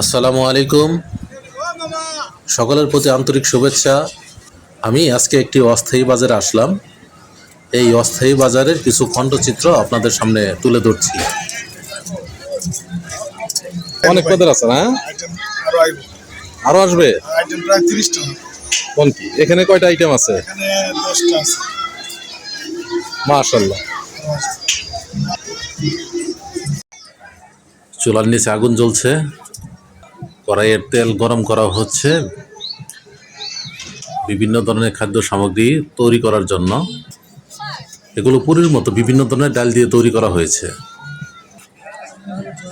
আসসালামু আলাইকুম। সকলের প্রতি আন্তরিক শুভেচ্ছা। আমি আজকে একটি অস্থায়ী বাজারে আসলাম। এই অস্থায়ী বাজারের কিছু খণ্ডচিত্র আপনাদের সামনে তুলে ধরছি। অনেক পদের আছে না? আরও আসবে? এখানে কয়টা আইটেম আছে? মাশাল্লাহ চুলার নিচে আগুন জ্বলছে। কড়াইয়ের তেল গরম করা হচ্ছে। বিভিন্ন ধরনের খাদ্য সামগ্রী তৈরি করার জন্য। এগুলো পুরীর মতো বিভিন্ন ধরনের ডাল দিয়ে তৈরি করা হয়েছে।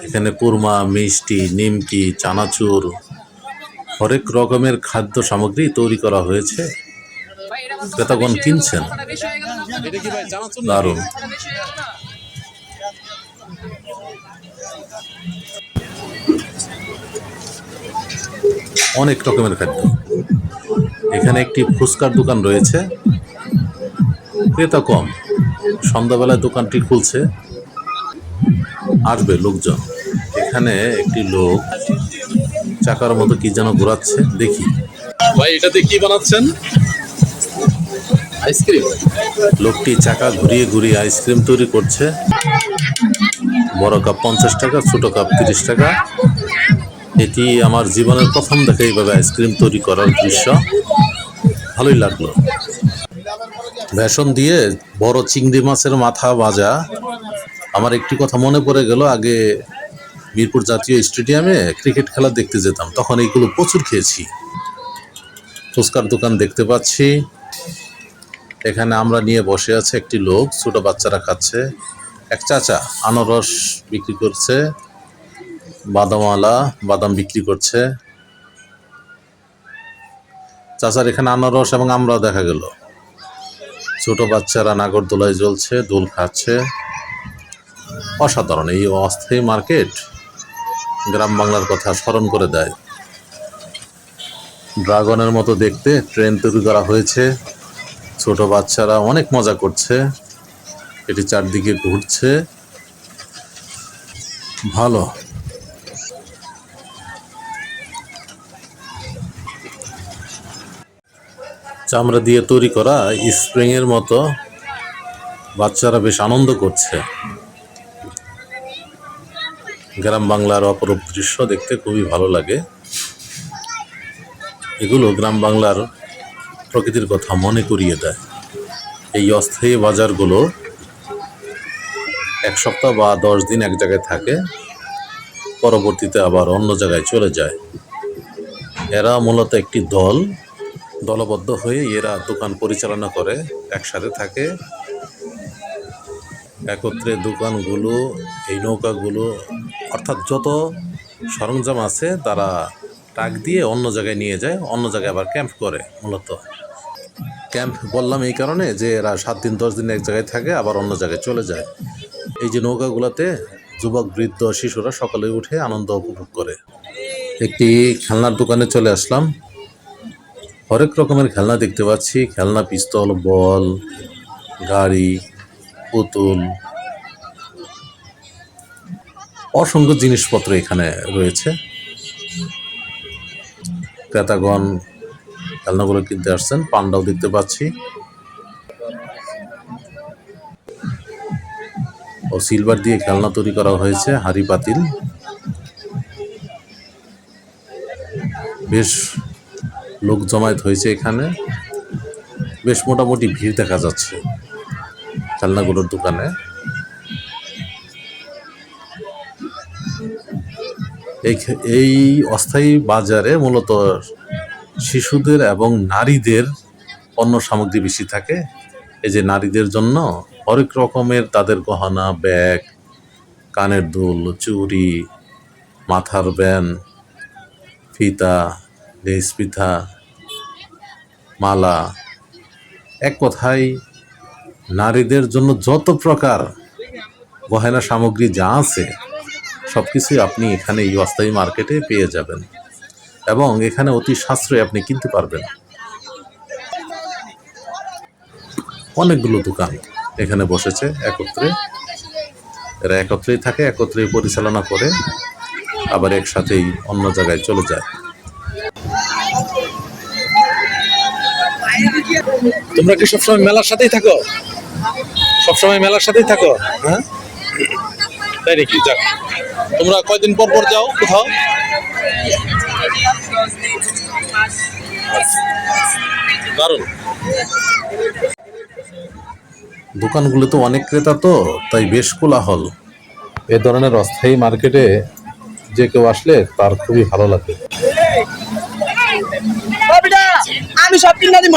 এখানে কুরমা, মিষ্টি, নিমকি, চানাচুর, হরেক রকমের খাদ্য সামগ্রী তৈরি করা হয়েছে। ক্রেতাগণ কিনছেন। দারুণ। অনেক রকমের খাদ্য। এখানে একটি ফুচকার দোকান রয়েছে। ক্রেতা কম। সন্ধ্যাবেলায় দোকানটি খুলছে। আসবে লোকজন। এখানে একটি লোক চাকার মতো কি যেন ঘোরাচ্ছে দেখি। ভাই এটাতে কি বানাচ্ছেন? আইসক্রিম? লোকটি চাকা ঘুরিয়ে ঘুরিয়ে আইসক্রিম তৈরি করছে। বড় কাপ পঞ্চাশ টাকা ছোট কাপ তিরিশ টাকা। এটি আমার জীবনের প্রথম দেখা এইভাবে আইসক্রিম তৈরি করার দৃশ্য। ভালোই লাগল। বেসন দিয়ে বড় চিংড়ি মাছের মাথা ভাজা। আমার একটি কথা মনে পড়ে গেল, আগে মিরপুর জাতীয় স্টেডিয়ামে ক্রিকেট খেলা দেখতে যেতাম, তখন এইগুলো প্রচুর খেয়েছি। ফুচকার দোকান দেখতে পাচ্ছি। এখানে আমরা নিয়ে বসে আছে একটি লোক, ছোট বাচ্চারা খাচ্ছে। এক চাচা আনারস বিক্রি করছে। বাদামওয়ালা বাদাম বিক্রি করছে। চাচার এখানে আনারস এবং আমরাও দেখা গেল। ছোট বাচ্চারা নাগরদোলায় জ্বলছে, দোল খাচ্ছে। অসাধারণ, এই অস্থায়ী মার্কেট গ্রাম বাংলার কথা স্মরণ করে দেয়। ড্রাগনের মতো দেখতে, ট্রেন তৈরি করা হয়েছে। ছোট বাচ্চারা অনেক মজা করছে। এটি চারদিকে ঘুরছে। ভালো। চামড়া দিয়ে তৈরি করা স্প্রিং এর মতো বাচ্চারা বেশ আনন্দ করছে। গ্রাম বাংলার অপরূপ দৃশ্য দেখতে খুবই ভালো লাগে। এগুলো গ্রাম বাংলার প্রকৃতির কথা মনে করিয়ে দেয়। এই অস্থায়ী বাজারগুলো এক সপ্তাহ বা দশ দিন এক জায়গায় থাকে, পরবর্তীতে আবার অন্য জায়গায় চলে যায়। এরা মূলত একটি দল দলবদ্ধ হয়ে এরা দোকান পরিচালনা করে, একসাথে থাকে। একত্রে দোকানগুলো, এই নৌকাগুলো, অর্থাৎ যত সরঞ্জাম আছে তারা ট্রাক দিয়ে অন্য জায়গায় নিয়ে যায়, অন্য জায়গায় আবার ক্যাম্প করে মূলত। ক্যাম্প বললাম এই কারণে যে এরা সাত দিন, দশ দিন এক জায়গায় থাকে, আবার অন্য জায়গায় চলে যায়। এই যে নৌকাগুলোতে যুবক, বৃদ্ধ, শিশুরা সকালে উঠে আনন্দ উপভোগ করে। একটি খেলনার দোকানে চলে আসলাম। হরেক রকমের খেলনা দেখতে পাচ্ছি। খেলনা, পিস্তল, বল, গাড়ি, পুতুল। অসংখ্য জিনিসপত্র এখানে রয়েছে। ক্রেতাগণ খেলনাগুলো কিনতে আসছেন, পান্ডাও দেখতে পাচ্ছি। ও সিলভার দিয়ে খেলনা তৈরি করা হয়েছে, হাড়ি পাতিল। বেশ লোক জমায়েত হয়েছে এখানে। বেশ মোটামুটি ভিড় দেখা যাচ্ছে খেলনাগুলোর দোকানে। এই অস্থায়ী বাজারে মূলত শিশুদের এবং নারীদের পণ্য সামগ্রী বেশি থাকে। এই যে নারীদের জন্য হরেক রকমের তাদের গহনা, ব্যাগ, কানের দুল, চুড়ি, মাথার ব্যান, ফিতা লেস পিঠা মালা, এক কথায় নারীদের জন্য যত প্রকার গহেনা সামগ্রী যা আছে সব কিছুই আপনি এখানে এই অস্থায়ী মার্কেটে পেয়ে যাবেন এবং এখানে অতি সাশ্রয়ে আপনি কিনতে পারবেন। অনেকগুলো দোকান এখানে বসেছে একত্রে। এরা একত্রেই থাকে একত্রেই পরিচালনা করে, আবার একসাথেই অন্য জায়গায় চলে যায়। তোমরা কি সবসময় মেলার সাথেই থাকো? সবসময় মেলার সাথেই থাকো? হ্যাঁ? তাই নাকি? যাক। তোমরা কয়দিন পর পর যাও কোথাও? দারুণ। দোকানগুলো তো অনেক ক্রেতা তো, তাই বেশ কোলাহল। এ ধরনের অস্থায়ী মার্কেটে যে কেউ আসলে তার খুবই ভালো লাগে ও বেটা আমি সব কিনা দিব